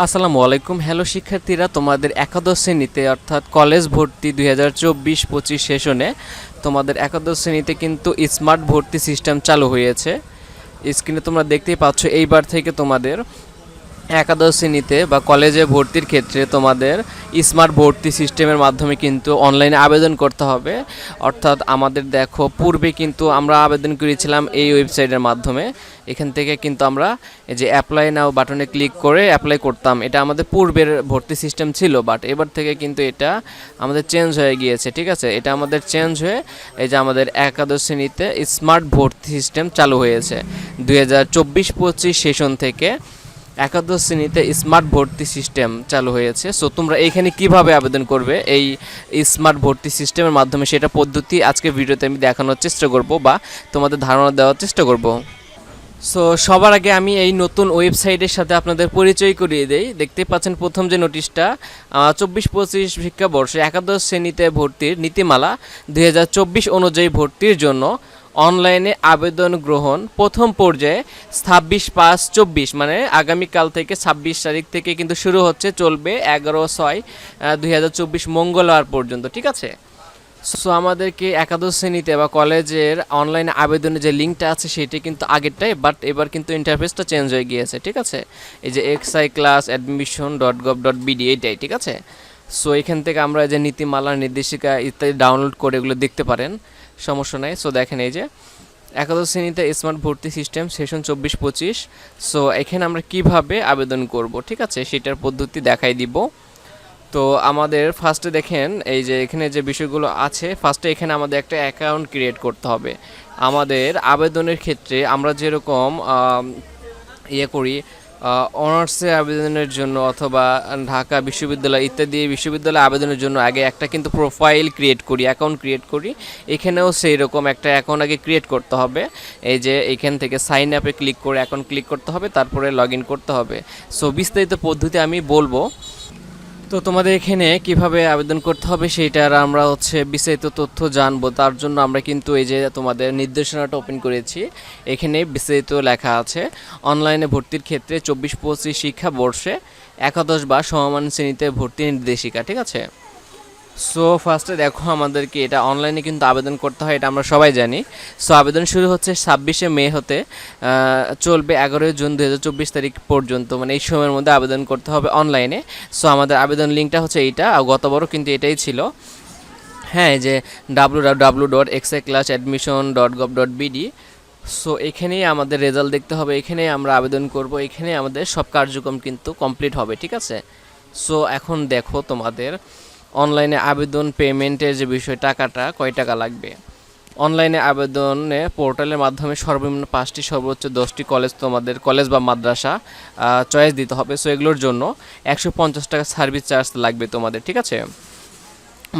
আসসালামু আলাইকুম। হ্যালো শিক্ষার্থীরা, তোমাদের একাদশ শ্রেণীতে, অর্থাৎ কলেজ ভর্তি দুই হাজার চব্বিশ পঁচিশ সেশনে, তোমাদের একাদশ শ্রেণীতে কিন্তু স্মার্ট ভর্তি সিস্টেম চালু হয়েছে। স্ক্রিনে তোমরা দেখতেই পাচ্ছ, এইবার থেকে তোমাদের একাদশ শ্রেণীতে বা কলেজে ভর্তির ক্ষেত্রে তোমাদের স্মার্ট ভর্তি সিস্টেমের মাধ্যমে কিন্তু অনলাইনে আবেদন করতে হবে। অর্থাৎ আমাদের দেখো, পূর্বে কিন্তু আমরা আবেদন করেছিলাম এই ওয়েবসাইটের মাধ্যমে। এখান থেকে কিন্তু আমরা এই যে অ্যাপ্লাই নাও বাটনে ক্লিক করে অ্যাপ্লাই করতাম। এটা আমাদের পূর্বের ভর্তি সিস্টেম ছিল বাট এবার থেকে কিন্তু এটা আমাদের চেঞ্জ হয়ে গিয়েছে, ঠিক আছে? এটা আমাদের চেঞ্জ হয়ে এই যে আমাদের একাদশ শ্রেণীতে স্মার্ট ভর্তি সিস্টেম চালু হয়েছে। দুই হাজার চব্বিশ পঁচিশ সেশন থেকে একাদশ শ্রেণীতে স্মার্ট ভর্তি সিস্টেম চালু হয়েছে। সো তোমরা এইখানে কীভাবে আবেদন করবে? এই স্মার্ট ভর্তি সিস্টেমের মাধ্যমে সেটা পদ্ধতি আজকে ভিডিওতে আমি দেখানোর চেষ্টা করব বা তোমাদের ধারণা দেওয়ার চেষ্টা করব। সো সবার আগে আমি এই নতুন ওয়েবসাইটের সাথে আপনাদের পরিচয় করিয়ে দেই। দেখতেই পাচ্ছেন প্রথম যে নোটিশটা চব্বিশ পঁচিশ শিক্ষাবর্ষে একাদশ শ্রেণীতে ভর্তির নীতিমালা দুই হাজার চব্বিশ অনুযায়ী ভর্তির জন্য। অনলাইনে আবেদন গ্রহণ প্রথম পর্যায়ে ছাব্বিশ পাঁচ চব্বিশ মানে আগামীকাল থেকে ছাব্বিশ তারিখ থেকে কিন্তু শুরু হচ্ছে, চলবে এগারো ছয় দুই মঙ্গলবার পর্যন্ত, ঠিক আছে? সো আমাদেরকে একাদশ শ্রেণীতে বা কলেজের অনলাইনে আবেদনের যে লিঙ্কটা আছে, সেটি কিন্তু আগেরটাই বাট এবার কিন্তু ইন্টারফেসটা চেঞ্জ হয়ে গিয়েছে, ঠিক আছে? এই যে XI class admission dot gov dot BD এইটাই, ঠিক আছে? সো এখান থেকে আমরা যে নীতিমালা, নির্দেশিকা ইত্যাদি ডাউনলোড করে এগুলো দেখতে পারেন। সমস্যা নাই। সো দেখেন এই যে, একাদশ শ্রেণীতে স্মার্ট ভর্তি সিস্টেম সেশন চব্বিশ পঁচিশ। সো এখানে আমরা কীভাবে আবেদন করব, ঠিক আছে? সেটার পদ্ধতি দেখাই দিব। তো, আমাদের ফার্স্টে দেখেন, এই যে, এখানে যে বিষয়গুলো আছে ফার্স্টে এখানে আমাদের একটা অ্যাকাউন্ট ক্রিয়েট করতে হবে। আমাদের আবেদনের ক্ষেত্রে আমরা যেরকম ইয়ে করি অনার্সে আবেদনের জন্য অথবা ঢাকা বিশ্ববিদ্যালয় ইত্যাদি বিশ্ববিদ্যালয়ে আবেদনের জন্য আগে একটা কিন্তু প্রোফাইল ক্রিয়েট করি অ্যাকাউন্ট ক্রিয়েট করি। এখানেও সেই রকম একটা অ্যাকাউন্ট আগে ক্রিয়েট করতে হবে। এই যে এখান থেকে সাইন আপে ক্লিক করে অ্যাকাউন্ট ক্লিক করতে হবে, তারপরে লগ ইন করতে হবে। সো বিস্তারিত পদ্ধতি আমি বলব। তো তোমাদের এখানে কীভাবে আবেদন করতে হবে সেইটার আমরা হচ্ছে বিস্তারিত তথ্য জানব। তার জন্য আমরা কিন্তু এই যে তোমাদের নির্দেশনাটা ওপেন করেছি, এখানে বিস্তারিত লেখা আছে। অনলাইনে ভর্তির ক্ষেত্রে চব্বিশ পঁচিশ শিক্ষা বর্ষে একাদশ বা সমমান শ্রেণীতে ভর্তি নির্দেশিকা, ঠিক আছে? সো ফার্স্টে দেখো আমাদেরকে এটা অনলাইনে কিন্তু আবেদন করতে হয়, এটা আমরা সবাই জানি। সো আবেদন শুরু হচ্ছে ছাব্বিশে মে হতে চলবে এগারোই জুন দু হাজার চব্বিশ তারিখ পর্যন্ত। মানে এই সময়ের মধ্যে আবেদন করতে হবে অনলাইনে সো আমাদের আবেদন লিঙ্কটা হচ্ছে এইটা, আর গতবারও কিন্তু এটাই ছিল। হ্যাঁ যে W W dot XI class admission dot gov dot BD so এখানেই আমাদের রেজাল্ট দেখতে হবে, এখানেই আমরা আবেদন করব এখানে আমাদের সব কার্যক্রম কিন্তু কমপ্লিট হবে, ঠিক আছে? সো এখন দেখো তোমাদের। অনলাইনে আবেদন পেমেন্টের যে বিষয়, টাকাটা কয় টাকা লাগবে? অনলাইনে আবেদনে পোর্টালের মাধ্যমে সর্বনিম্ন পাঁচটি, সর্বোচ্চ দশটি কলেজ তোমাদের, কলেজ বা মাদ্রাসা চয়েস দিতে হবে। সো এগুলোর জন্য একশো পঞ্চাশ টাকা সার্ভিস চার্জ লাগবে তোমাদের, ঠিক আছে?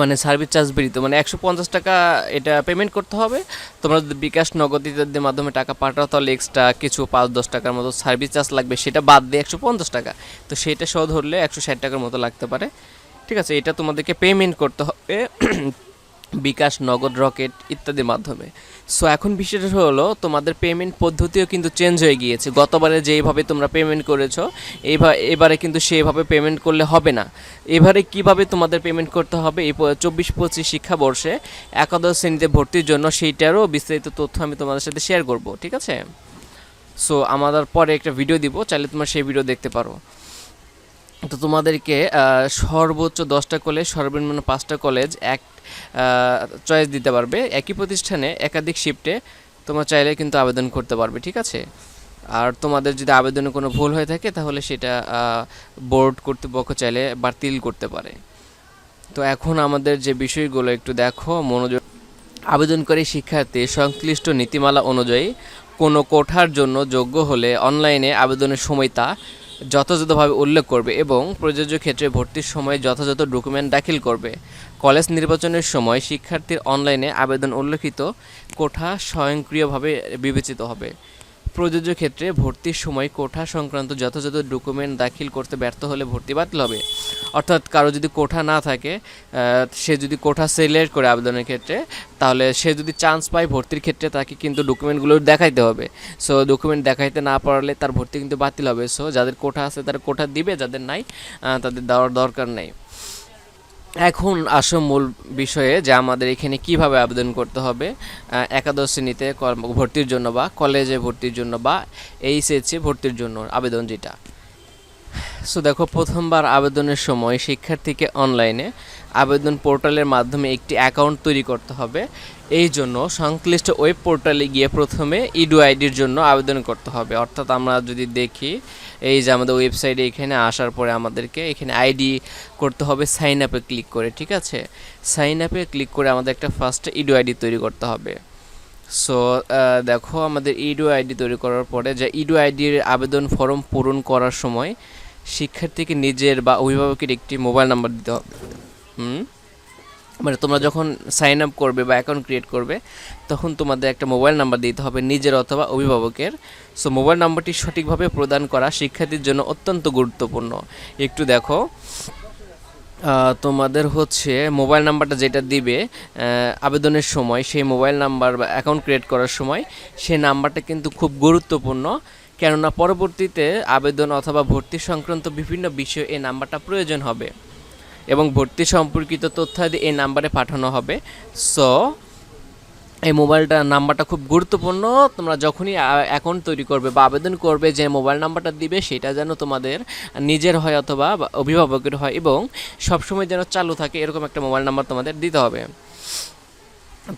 মানে সার্ভিস চার্জ বেরিত মানে একশো পঞ্চাশ টাকা এটা পেমেন্ট করতে হবে। তোমরা যদি বিকাশ নগদ ইত্যাদির মাধ্যমে টাকা পাঠাও, তাহলে এক্সট্রা কিছু পাঁচ দশ টাকার মতো সার্ভিস চার্জ লাগবে। সেটা বাদ দিয়ে একশো পঞ্চাশ টাকা। তো সেটা সহ ধরলে একশো ষাট টাকার মতো লাগতে পারে। ঠিক আছে, এটা তোমাদেরকে পেমেন্ট করতে হবে, বিকাশ, নগদ, রকেট ইত্যাদির মাধ্যমে। সো এখন বিষয়টা হলো, তোমাদের পেমেন্ট পদ্ধতিও কিন্তু চেঞ্জ হয়ে গিয়েছে। গতবারে যেইভাবে তোমরা পেমেন্ট করেছ এইভাবে এবারে কিন্তু সেইভাবে পেমেন্ট করলে হবে না। এবারে কীভাবে তোমাদের পেমেন্ট করতে হবে, এই চব্বিশ পঁচিশ শিক্ষাবর্ষে একাদশ শ্রেণীতে ভর্তির জন্য সেইটারও বিস্তারিত তথ্য আমি তোমাদের সাথে শেয়ার করব, ঠিক আছে? সো আমাদের পরে একটা ভিডিও দিব, চাইলে তোমরা সেই ভিডিও দেখতে পারো। তো তোমাদেরকে সর্বোচ্চ দশটা কলেজ সর্বনিম্ন পাঁচটা কলেজ এক চয়েস দিতে পারবে। একই প্রতিষ্ঠানে একাধিক শিফটে তোমরা চাইলে কিন্তু আবেদন করতে পারবে, ঠিক আছে? আর তোমাদের যদি আবেদনে কোনো ভুল হয়ে থাকে, তাহলে সেটা বোর্ড কর্তৃপক্ষ চাইলে বাতিল করতে পারে। তো এখন আমাদের যে বিষয়গুলো একটু দেখো, মনোযোগ, আবেদনকারী শিক্ষার্থী সংশ্লিষ্ট নীতিমালা অনুযায়ী কোনো কোঠার জন্য যোগ্য হলে অনলাইনে আবেদনের সময় তা যথাযথভাবে উল্লেখ করবে এবং প্রযোজ্য ক্ষেত্রে ভর্তির সময় যথাযথ ডকুমেন্ট দাখিল করবে। কলেজ নির্বাচনের সময় শিক্ষার্থীর অনলাইনে আবেদন উল্লেখিত কোঠা স্বয়ংক্রিয়ভাবে বিবেচিত হবে। প্রযোজ্য ক্ষেত্রে ভর্তির সময় কোঠা সংক্রান্ত যথাযথ ডকুমেন্ট দাখিল করতে ব্যর্থ হলে ভর্তি বাতিল হবে। অর্থাৎ কারও যদি কোঠা না থাকে সে যদি কোঠা সিলেক্ট করে আবেদনের ক্ষেত্রে, তাহলে সে যদি চান্স পায় ভর্তির ক্ষেত্রে, তাকে কিন্তু ডকুমেন্টগুলো দেখাইতে হবে। সো ডকুমেন্ট দেখাইতে না পারলে তার ভর্তি কিন্তু বাতিল হবে। সো যাদের কোঠা আছে তারা কোঠা দিবে, যাদের নাই তাদের দেওয়ার দরকার নেই। এখন আসো মূল বিষয়ে যে আমাদের এখানে কীভাবে আবেদন করতে হবে একাদশ শ্রেণীতে ভর্তির জন্য বা কলেজে ভর্তির জন্য বা এইচএসসি ভর্তির জন্য আবেদন যেটা। সো দেখো, প্রথমবার আবেদনের সময় শিক্ষার্থীকে অনলাইনে আবেদন পোর্টালের মাধ্যমে একটি অ্যাকাউন্ট তৈরি করতে হবে। এই জন্য সংশ্লিষ্ট ওয়েব পোর্টালে গিয়ে প্রথমে ইডু আইডির জন্য আবেদন করতে হবে। অর্থাৎ আমরা যদি দেখি এই যে আমাদের ওয়েবসাইটে এখানে আসার পরে আমাদেরকে এখানে আইডি করতে হবে সাইন আপে ক্লিক করে, ঠিক আছে? সাইন আপে ক্লিক করে আমাদের একটা ফার্স্ট ইডো আইডি তৈরি করতে হবে। সো দেখো আমাদের ইডো আইডি তৈরি করার পরে যে ইডো আইডির আবেদন ফর্ম পূরণ করার সময় শিক্ষার্থীকে নিজের বা অভিভাবকের একটি মোবাইল নাম্বার দিতে হবে। হুম? মানে তোমরা যখন সাইন আপ করবে বা অ্যাকাউন্ট ক্রিয়েট করবে, তখন তোমাদের একটা মোবাইল নাম্বার দিতে হবে নিজের অথবা অভিভাবকের। সো মোবাইল নাম্বারটি সঠিকভাবে প্রদান করা শিক্ষার্থীর জন্য অত্যন্ত গুরুত্বপূর্ণ। একটু দেখো তোমাদের হচ্ছে মোবাইল নাম্বারটা যেটা দিবে আবেদনের সময়, সেই মোবাইল নাম্বার বা অ্যাকাউন্ট ক্রিয়েট করার সময়, সেই নাম্বারটা কিন্তু খুব গুরুত্বপূর্ণ। কেননা পরবর্তীতে আবেদন অথবা ভর্তি সংক্রান্ত বিভিন্ন বিষয়ে এই নাম্বারটা প্রয়োজন হবে। এবং ভর্তি সম্পর্কিত তথ্যাদি এই নাম্বারে পাঠানো হবে। সো এই মোবাইলটা, নাম্বারটা খুব গুরুত্বপূর্ণ। তোমরা যখনই অ্যাকাউন্ট তৈরি করবে বা আবেদন করবে, যে মোবাইল নাম্বারটা দিবে, সেটা যেন তোমাদের নিজের হয় অথবা অভিভাবকের হয় এবং সবসময় যেন চালু থাকে, এরকম একটা মোবাইল নাম্বার তোমাদের দিতে হবে।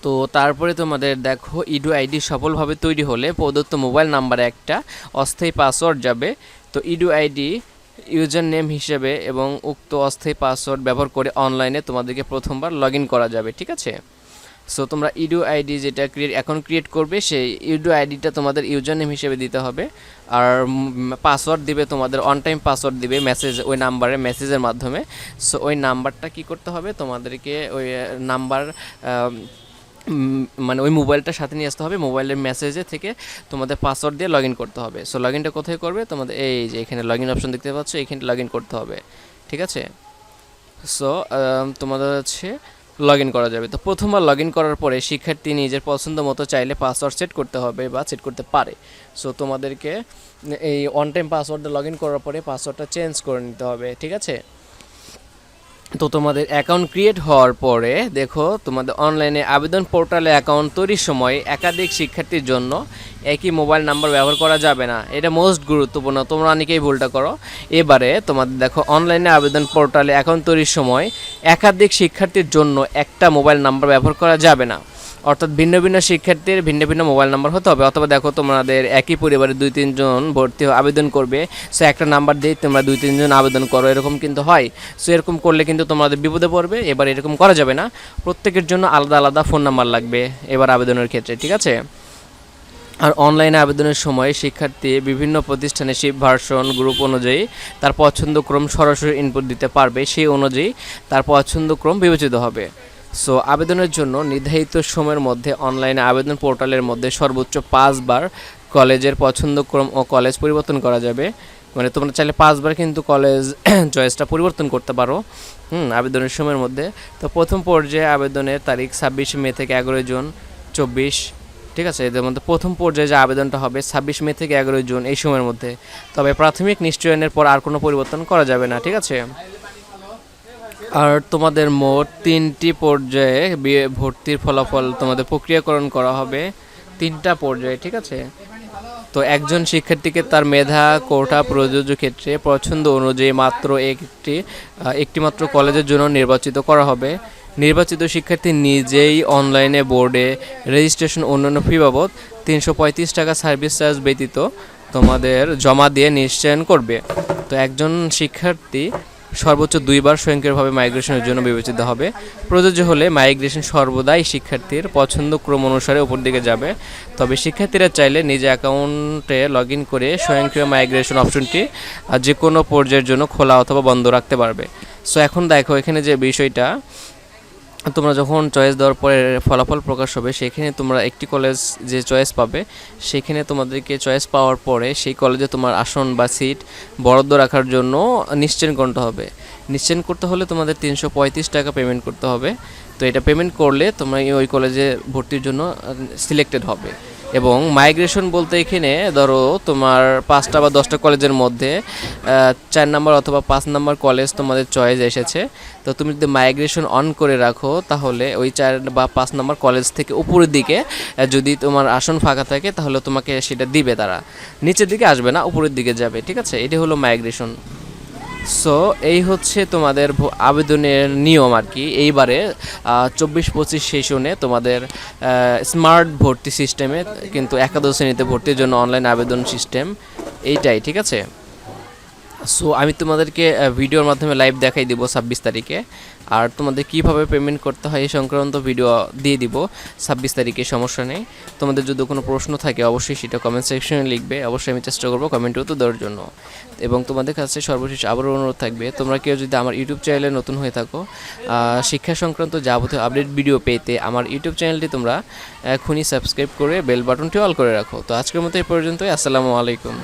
তো তারপরে তোমাদের দেখো, ইডু আইডি সফলভাবে তৈরি হলে প্রদত্ত মোবাইল নাম্বারে একটা অস্থায়ী পাসওয়ার্ড যাবে। তো ইডু আইডি ইউজার নেম হিসেবে এবং উক্ত অস্থায়ী পাসওয়ার্ড ব্যবহার করে অনলাইনে তোমাদেরকে প্রথমবার লগ করা যাবে, ঠিক আছে? সো তোমরা ইডু আইডি যেটা ক্রিয়েট এখন ক্রিয়েট করবে, সেই ইডু আইডিটা তোমাদের ইউজার নেম হিসেবে দিতে হবে। আর পাসওয়ার্ড দিবে তোমাদের অন টাইম পাসওয়ার্ড দিবে মেসেজ ওই নাম্বারে মেসেজের মাধ্যমে। সো ওই নাম্বারটা কি করতে হবে? তোমাদেরকে ওই নাম্বার মানে ওই মোবাইলটা সাথে নিয়ে আসতে হবে, মোবাইলের মেসেজে থেকে তোমাদের পাসওয়ার্ড দিয়ে লগ ইন করতে হবে। সো লগ ইনটা কোথায় করবে? তোমাদের এই যে এখানে লগ ইন অপশন দেখতে পাচ্ছ, এখানে লগ ইন করতে হবে। ঠিক আছে? সো তোমাদের হচ্ছে লগ ইন করা যাবে। তো প্রথমবার লগ ইন করার পরে শিক্ষার্থী নিজের পছন্দ মতো চাইলে পাসওয়ার্ড সেট করতে হবে বা সেট করতে পারে। সো তোমাদেরকে এই অন টাইম পাসওয়ার্ডটা লগ ইন করার পরে পাসওয়ার্ডটা চেঞ্জ করে নিতে হবে। ঠিক আছে? তো তোমাদের অ্যাকাউন্ট ক্রিয়েট হওয়ার পরে, দেখো, তোমাদের অনলাইনে আবেদন পোর্টালে অ্যাকাউন্ট তৈরির সময় একাধিক শিক্ষার্থীর জন্য একই মোবাইল নাম্বার ব্যবহার করা যাবে না। এটা মোস্ট গুরুত্বপূর্ণ। তোমরা অনেকেই ভুলটা করো। এবারে তোমাদের দেখো অনলাইনে আবেদন পোর্টালে অ্যাকাউন্ট তৈরির সময় একাধিক শিক্ষার্থীর জন্য একটা মোবাইল নাম্বার ব্যবহার করা যাবে না। অর্থাৎ ভিন্ন ভিন্ন শিক্ষার্থীর ভিন্ন ভিন্ন মোবাইল নাম্বার হতে হবে। অথবা দেখো তোমাদের একই পরিবারে দুই তিনজন ভর্তি আবেদন করবে। সো একটা নাম্বার দিয়ে তোমরা দুই তিনজন আবেদন করো। এরকম কিন্তু হয়। সো এরকম করলে কিন্তু তোমাদের বিপদে পড়বে। এবার এরকম করা যাবে না। প্রত্যেকের জন্য আলাদা আলাদা ফোন নাম্বার লাগবে এবার আবেদনের ক্ষেত্রে, ঠিক আছে? আর অনলাইনে আবেদনের সময় শিক্ষার্থী বিভিন্ন প্রতিষ্ঠানে শিপ ভার্সন গ্রুপ অনুযায়ী তার পছন্দ ক্রম সরাসরি ইনপুট দিতে পারবে। সেই অনুযায়ী তার পছন্দ ক্রম বিবেচিত হবে। সো আবেদনের জন্য নির্ধারিত সময়ের মধ্যে অনলাইনে আবেদন পোর্টালের মধ্যে সর্বোচ্চ পাঁচবার কলেজের পছন্দক্রম ও কলেজ পরিবর্তন করা যাবে। মানে তোমরা চাইলে পাঁচবার কিন্তু কলেজ চয়েসটা পরিবর্তন করতে পারো, হুম, আবেদনের সময়ের মধ্যে। তো প্রথম পর্যায়ে আবেদনের তারিখ ছাব্বিশে মে থেকে এগারোই জুন চব্বিশ, ঠিক আছে? এদের মধ্যে প্রথম পর্যায়ে যে আবেদনটা হবে ছাব্বিশ মে থেকে এগারোই জুন এই সময়ের মধ্যে। তবে প্রাথমিক নিশ্চয়নের পর আর কোনো পরিবর্তন করা যাবে না, ঠিক আছে? আর তোমাদের মোট তিনটি পর্যায়ে বিয়ে ভর্তির ফলাফল তোমাদের প্রক্রিয়াকরণ করা হবে তিনটা পর্যায়ে, ঠিক আছে? তো একজন শিক্ষার্থীকে তার মেধা, কোটা, প্রযোজ্য ক্ষেত্রে পছন্দ অনুযায়ী মাত্র একটি একটি মাত্র কলেজের জন্য নির্বাচিত করা হবে। নির্বাচিত শিক্ষার্থী নিজেই অনলাইনে বোর্ডে রেজিস্ট্রেশন অন্যান্য ফি বাবদ তিনশো পঁয়ত্রিশ টাকা সার্ভিস চার্জ ব্যতীত তোমাদের জমা দিয়ে নিশ্চয়ন করবে। তো একজন শিক্ষার্থী সর্বোচ্চ দুইবার স্বয়ংক্রিয়ভাবে মাইগ্রেশনের জন্য বিবেচিত হবে। প্রযোজ্য হলে মাইগ্রেশন সর্বদাই শিক্ষার্থীর পছন্দ ক্রম অনুসারে উপর দিকে যাবে। তবে শিক্ষার্থীরা চাইলে নিজ অ্যাকাউন্টে লগ ইন করে স্বয়ংক্রিয় মাইগ্রেশন অপশনটি যে কোনো পর্যায়ের জন্য খোলা অথবা বন্ধ রাখতে পারবে। সো এখন দেখো এখানে যে বিষয়টা তোমরা যখন চয়েস দেওয়ার পরে ফলাফল প্রকাশ হবে, সেখানে তোমরা একটি কলেজ যে চয়েস পাবে, সেখানে তোমাদেরকে চয়েস পাওয়ার পরে সেই কলেজে তোমার আসন বা সিট বরাদ্দ রাখার জন্য নিশ্চয়ন করতে হবে। নিশ্চয়ন করতে হলে তোমাদের তিনশো পঁয়ত্রিশ টাকা পেমেন্ট করতে হবে। তো এটা পেমেন্ট করলে তোমরা ওই কলেজে ভর্তির জন্য সিলেক্টেড হবে। এবং মাইগ্রেশন বলতে এখানে, ধরো, তোমার পাঁচটা বা দশটা কলেজের মধ্যে চার নাম্বার অথবা পাঁচ নাম্বার কলেজ তোমাদের চয়েস এসেছে। তো তুমি যদি মাইগ্রেশন অন করে রাখো, তাহলে ওই চার বা পাঁচ নাম্বার কলেজ থেকে উপরের দিকে যদি তোমার আসন ফাঁকা থাকে, তাহলে তোমাকে সেটা দিবে তারা। নিচের দিকে আসবে না, উপরের দিকে যাবে, ঠিক আছে? এটি হলো মাইগ্রেশন। সো এই হচ্ছে তোমাদের আবেদনের নিয়ম আর কি। এইবারে চব্বিশ পঁচিশ সেশনে তোমাদের স্মার্ট ভর্তি সিস্টেমে কিন্তু একাদশ শ্রেণীতে ভর্তির জন্য অনলাইন আবেদন সিস্টেম এইটাই, ঠিক আছে? সো আমি তোমাদেরকে ভিডিওর মাধ্যমে লাইভ দেখাই দিব ছাব্বিশ তারিখে। আর তোমাদের কীভাবে পেমেন্ট করতে হয় এই সংক্রান্ত ভিডিও দিয়ে দিব ছাব্বিশ তারিখে, সমস্যা নেই। তোমাদের যদি কোনো প্রশ্ন থাকে, অবশ্যই সেটা কমেন্ট সেকশনে লিখবে। অবশ্যই আমি চেষ্টা করব কমেন্টে উত্তর দেওয়ার জন্য। এবং তোমাদের কাছে সর্বশেষ আবারও অনুরোধ থাকবে, তোমরা কেউ যদি আমার ইউটিউব চ্যানেলে নতুন হয়ে থাকো শিক্ষা সংক্রান্ত যাবতীয় আপডেট ভিডিও পেতে আমার ইউটিউব চ্যানেলটি তোমরা, এখনই সাবস্ক্রাইব করে বেল বাটনটি অল করে রাখো। তো আজকের মতো এই পর্যন্তই, আসসালামু আলাইকুম।